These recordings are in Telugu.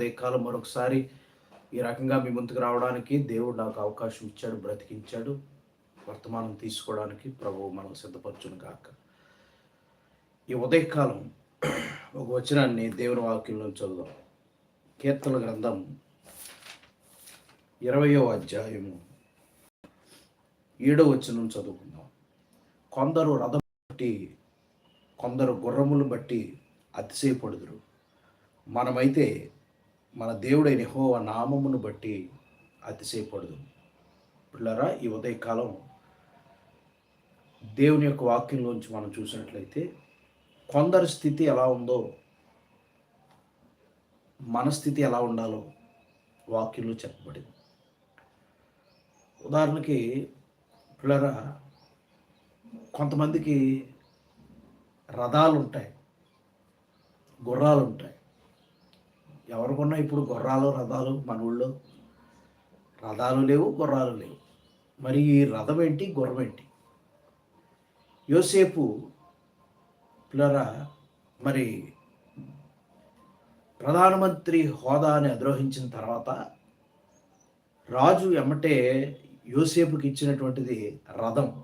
ఉదయకాలం మరొకసారి ఈ రకంగా మీ ముందుకు రావడానికి దేవుడు నాకు అవకాశం ఇచ్చాడు బ్రతికించాడు. వర్తమానం తీసుకోవడానికి ప్రభువు మనం సిద్ధపరచును కాక ఈ ఉదయకాలం ఒక వచనాన్ని దేవుని వాక్యంలో చదువుదాం. కీర్తన గ్రంథం ఇరవయో అధ్యాయము ఏడో వచనం చదువుకుందాం. కొందరు రథం బట్టి కొందరు గుర్రములు బట్టి అతిశయపడుదురు. మనమైతే మన దేవుడైన హోవ నామమును బట్టి అతిశయపడదు. పిల్లరా ఈ ఉదయకాలం దేవుని యొక్క వాక్యంలోంచి మనం చూసినట్లయితే కొందరి స్థితి ఎలా ఉందో మన స్థితి ఎలా ఉండాలో వాక్యంలో చెప్పబడింది. ఉదాహరణకి పిల్లరా కొంతమందికి రథాలు ఉంటాయి గుర్రాలు ఉంటాయి ఎవరికున్నా ఇప్పుడు గుర్రాలు రథాలు మన ఊళ్ళో రథాలు లేవు గుర్రాలు లేవు. మరి ఈ రథం ఏంటి గుర్రం ఏంటి? యోసేపు పిల్లరా మరి ప్రధానమంత్రి హోదాని అధిరోహించిన తర్వాత రాజు ఎమ్మటే యోసేపుకి ఇచ్చినటువంటిది రథం.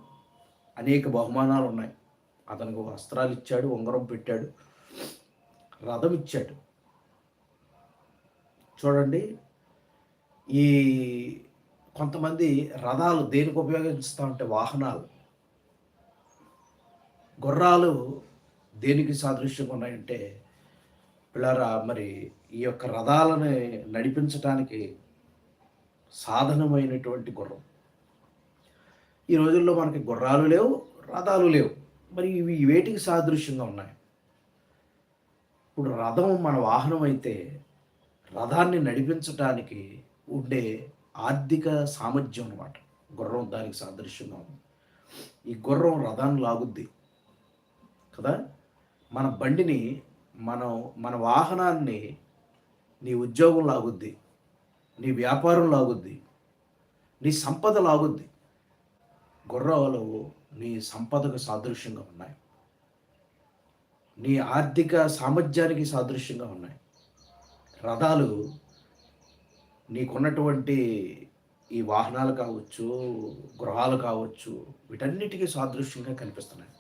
అనేక బహుమానాలు ఉన్నాయి. అతనికి వస్త్రాలు ఇచ్చాడు ఉంగరం పెట్టాడు రథం ఇచ్చాడు. చూడండి. ఈ కొంతమంది రథాలు దేనికి ఉపయోగిస్తూ ఉంటే వాహనాలు? గుర్రాలు దేనికి సాదృశ్యంగా ఉన్నాయంటే పిల్లరా మరి ఈ యొక్క రథాలను నడిపించడానికి సాధనమైనటువంటి గుర్రం. ఈ రోజుల్లో మనకి గుర్రాలు లేవు రథాలు లేవు. మరి ఇవి వేటికి సాదృశ్యంగా ఉన్నాయి? ఇప్పుడు రథం మన వాహనం అయితే రథాన్ని నడిపించడానికి ఉండే ఆర్థిక సామర్థ్యం అనమాట గుర్రం దానికి సాదృశ్యంగా ఉంది. ఈ గుర్రం రథాన్ని లాగుద్ది కదా? మన బండిని మనం మన వాహనాన్ని నీ ఉద్యోగం లాగుద్ది నీ వ్యాపారం లాగుద్ది నీ సంపద లాగుద్ది. గుర్రాలు నీ సంపదకు సాదృశ్యంగా ఉన్నాయి. నీ ఆర్థిక సామర్థ్యానికి సాదృశ్యంగా ఉన్నాయి. రథాలు నీకున్నటువంటి ఈ వాహనాలు కావచ్చు గృహాలు కావచ్చు వీటన్నిటికీ సాదృశ్యంగా కనిపిస్తున్నాయి.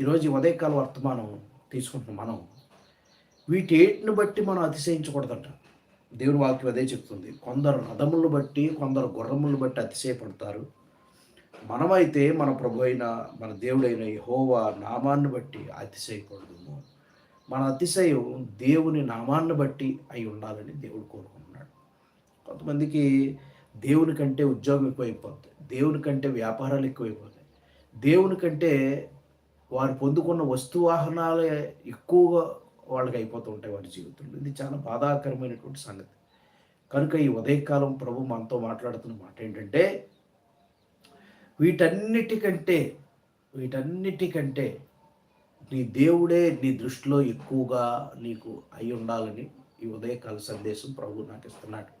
ఈరోజు ఉదయకాల వర్తమానం తీసుకుంటున్న మనం వీటేటిని బట్టి మనం అతిశయించకూడదంట. దేవుని వాక్యం అదే చెప్తుంది. కొందరు రథములను బట్టి కొందరు గుర్రములను బట్టి అతిశయపడతారు. మనమైతే మన ప్రభు అయిన మన దేవుడైన హోవా నామాన్ని బట్టి అతిశయకూడదు మన అతిశయం దేవుని నామాన్ని బట్టి అయి ఉండాలని దేవుడు కోరుకుంటున్నాడు. కొంతమందికి దేవుని కంటే ఉద్యోగం ఎక్కువైపోతుంది దేవుని కంటే వ్యాపారాలు ఎక్కువైపోతాయి. దేవుని కంటే వారు పొందుకున్న వస్తు వాహనాలే ఎక్కువగా వాళ్ళకి అయిపోతూ ఉంటాయి వారి జీవితంలో. ఇది చాలా బాధాకరమైనటువంటి సంగతి. కనుక ఈ ఉదయకాలం ప్రభు మనతో మాట్లాడుతున్న మాట ఏంటంటే వీటన్నిటికంటే వీటన్నిటికంటే నీ దేవుడే నీ దృష్టిలో ఎక్కువగా నీకు అయి ఉండాలని ఈ ఉదయకాల సందేశం ప్రభు నాకు ఇస్తున్నాడు.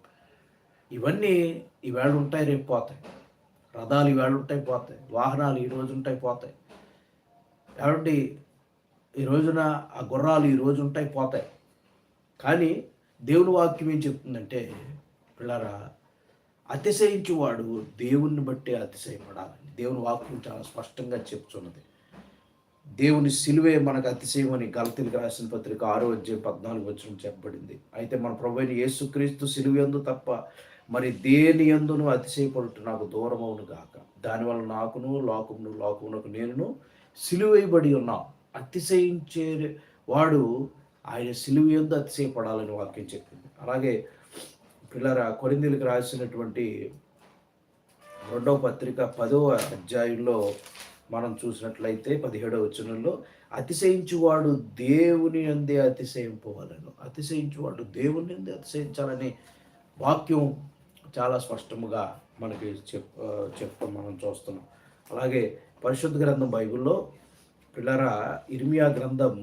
ఇవన్నీ ఈవేళ ఉంటాయి రేపు పోతాయి. రథాలు ఈవేళ ఉంటాయి పోతాయి. వాహనాలు ఈ రోజు ఉంటాయి పోతాయి. కాబట్టి ఈ రోజున ఆ గుర్రాలు ఈ రోజు ఉంటాయి పోతాయి. కానీ దేవుని వాక్యం ఏం చెప్తుందంటే పిల్లరా అతిశయించువాడు దేవుణ్ణి బట్టి అతిశయపడాలని దేవుని వాక్యం చాలా స్పష్టంగా చెప్తున్నది. దేవుని సిలువే మనకు అతిశయం అని గలతీలకు రాసిన పత్రిక ఆరో అధ్యాయం పద్నాలుగు వచ్చిన చెప్పబడింది. అయితే మన ప్రభు అయిన యేసుక్రీస్తు సిలువ ఎందు తప్ప మరి దేని ఎందును అతిశయపడుట నాకు దూరం అవును గాక. దానివల్ల నాకును లోకమును లోకమునకు నేనును సిలువైబడి ఉన్నా. అతిశయించే వాడు ఆయన సిలువ ఎందు అతిశయపడాలని వాక్యం చెప్పింది. అలాగే పిల్లర కొరిందీలకు రాసినటువంటి రెండవ పత్రిక పదవ అధ్యాయంలో మనం చూసినట్లయితే పదిహేడవ వచనంలో అతిశయించువాడు దేవుని అందే అతిశయింపవాలను. అతిశయించువాడు దేవుని అందే అతిశయించాలని వాక్యం చాలా స్పష్టముగా మనకి చెప్ చెప్తాం మనం చూస్తున్నాం. అలాగే పరిశుద్ధ గ్రంథం బైబిల్లో పిల్లరా ఇర్మియా గ్రంథం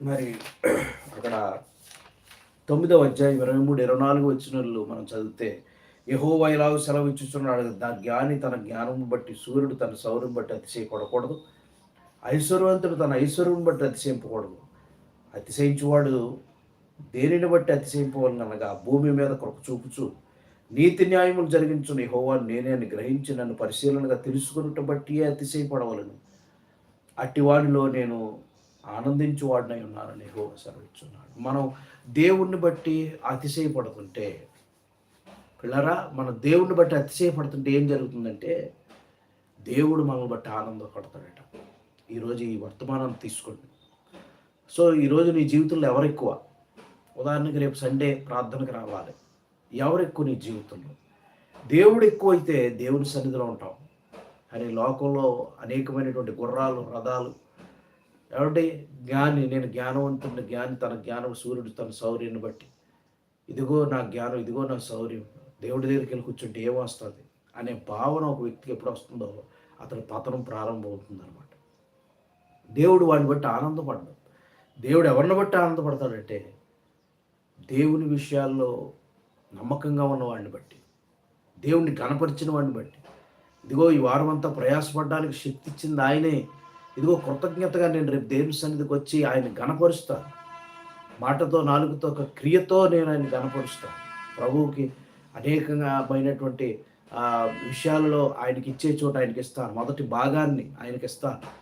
మరి అక్కడ తొమ్మిదవ అధ్యాయం ఇరవై మూడు ఇరవై నాలుగు వచ్చినట్లు మనం చదివితే యహోవా ఇలాగ సెలవిచ్చుచున్నాడు దా జ్ఞాని తన జ్ఞానం బట్టి సూర్యుడు తన సౌర్యం బట్టి అతిశయపడకూడదు ఐశ్వర్యవంతుడు తన ఐశ్వర్యం బట్టి అతిశయింపకూడదు. అతిశయించువాడు దేనిని బట్టి అతిశయింపవలనగా భూమి మీద కృప చూపుచు నీతి న్యాయములు జరిగించు యెహోవా నేనే అని గ్రహించి నన్ను పరిశీలనగా తెలుసుకున్నట్టు బట్టి అతిశయపడవలను అట్టి వాడిలో నేను ఆనందించు వాడినై ఉన్నానని యెహోవా సెలవిచ్చున్నాడు. మనం దేవుణ్ణి బట్టి అతిశయపడుతుంటే పిల్లరా మన దేవుడిని బట్టి అతిశయపడుతుంటే ఏం జరుగుతుందంటే దేవుడు మనల్ని బట్టి ఆనందపడతాడట ఈరోజు ఈ వర్తమానాన్ని తీసుకోండి. సో ఈరోజు నీ జీవితంలో ఎవరు ఎక్కువ ఉదాహరణకి రేపు సండే ప్రార్థనకు రావాలి. ఎవరు ఎక్కువ నీ జీవితంలో? దేవుడు ఎక్కువ అయితే దేవుని సన్నిధిలో ఉంటాం. అని లోకంలో అనేకమైనటువంటి గుర్రాలు రథాలు ఎవరి జ్ఞాని నేను జ్ఞానవంతుని జ్ఞాని తన జ్ఞానం సూర్యుడు తన శౌర్యాన్ని బట్టి. ఇదిగో నా జ్ఞానం ఇదిగో నా శౌర్యం దేవుడి దగ్గరికి వెళ్ళి కూర్చుంటే ఏమొస్తుంది అనే భావన ఒక వ్యక్తికి ఎప్పుడు వస్తుందో అతని పతనం ప్రారంభమవుతుంది అనమాట దేవుడు వాడిని బట్టి ఆనందపడ్డాడు దేవుడు ఎవరిని బట్టి ఆనందపడతాడంటే దేవుని విషయాల్లో నమ్మకంగా ఉన్నవాడిని బట్టి దేవుణ్ణి గణపరిచిన వాడిని బట్టి. ఇదిగో ఈ వారం అంతా ప్రయాసపడడానికి శక్తి ఇచ్చింది ఆయనే. ఇదిగో కృతజ్ఞతగా నేను రేపు దేవుని సన్నిధికి వచ్చి ఆయన గణపరుస్తాను. మాటతో నాలుగుతో ఒక క్రియతో నేను ఆయన గణపరుస్తాను. ప్రభువుకి అనేకంగా పోయినటువంటి విషయాలలో ఆయనకి ఇచ్చే చోట ఆయనకి ఇస్తాను. మొదటి భాగాన్ని ఆయనకి ఇస్తాను.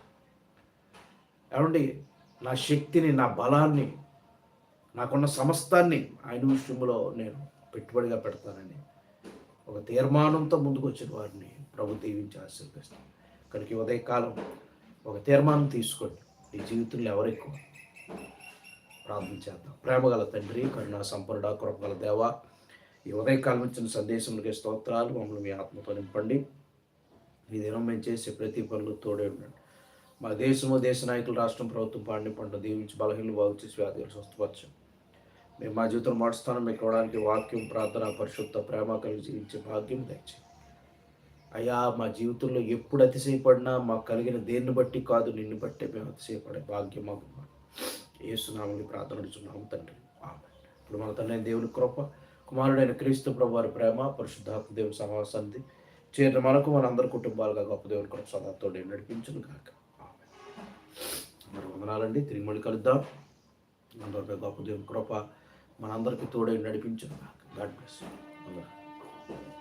ఏమండి? నా శక్తిని నా బలాన్ని నాకున్న సమస్తాన్ని ఆయన విషయంలో నేను పెట్టుబడిగా పెడతానని ఒక తీర్మానంతో ముందుకు వచ్చిన వారిని ప్రభు దీవించి ఆశీర్వదిస్తాను. కనుక ఉదయకాలం ఒక తీర్మానం తీసుకోండి. ఈ జీవితంలో ఎవరెక్కువ ప్రార్థన చేద్దాం. ప్రేమగల తండ్రి కరుణా సంపన్నుడ కృపగల దేవ ఈ ఉదయకాలం ఇచ్చిన సందేశములకి స్తోత్రాలు. మమ్మల్ని మీ ఆత్మతో నింపండి. ఈ దినం మేము చేసే ప్రతి పనులు తోడే ఉండండి. మా దేశము దేశ నాయకులు రాష్ట్రం ప్రభుత్వం పాడిని పంట దీవించి బలహీనలు బాగు చేసి వ్యాధులు స్వస్థపరచం మేము మా జీవితం మాడుస్తాను మీకు ఇవ్వడానికి వాక్యం ప్రార్థన పరిశుద్ధ ప్రేమ కలిగి జీవించే భాగ్యం దయచేయండి. అయ్యా మా జీవితంలో ఎప్పుడు అతిశయపడినా మాకు కలిగిన దేన్ని బట్టి కాదు నిన్ను బట్టే మేము అతిశయపడే భాగ్యం మాకు. ఏసునామని ప్రార్థనడుచున్నాము తండ్రి. ఇప్పుడు మన తండ్రి దేవుని కృప కుమారుడైన క్రీస్తు ప్రభు వారి ప్రేమ పరిశుద్ధాత్మ దేవుని సమాసాన్ని చేరిన మనకు మన అందరి కుటుంబాలుగా గొప్ప దేవుని కృప సదాతో నడిపించును కాక మరి వందనాలండి. తిరిగి మళ్ళీ కలుద్దాం. అందరిపై గొప్ప దేవుని కృప మనందరికీ తోడై నడిపించును కాక గాడ్ బ్లెస్ అందరూ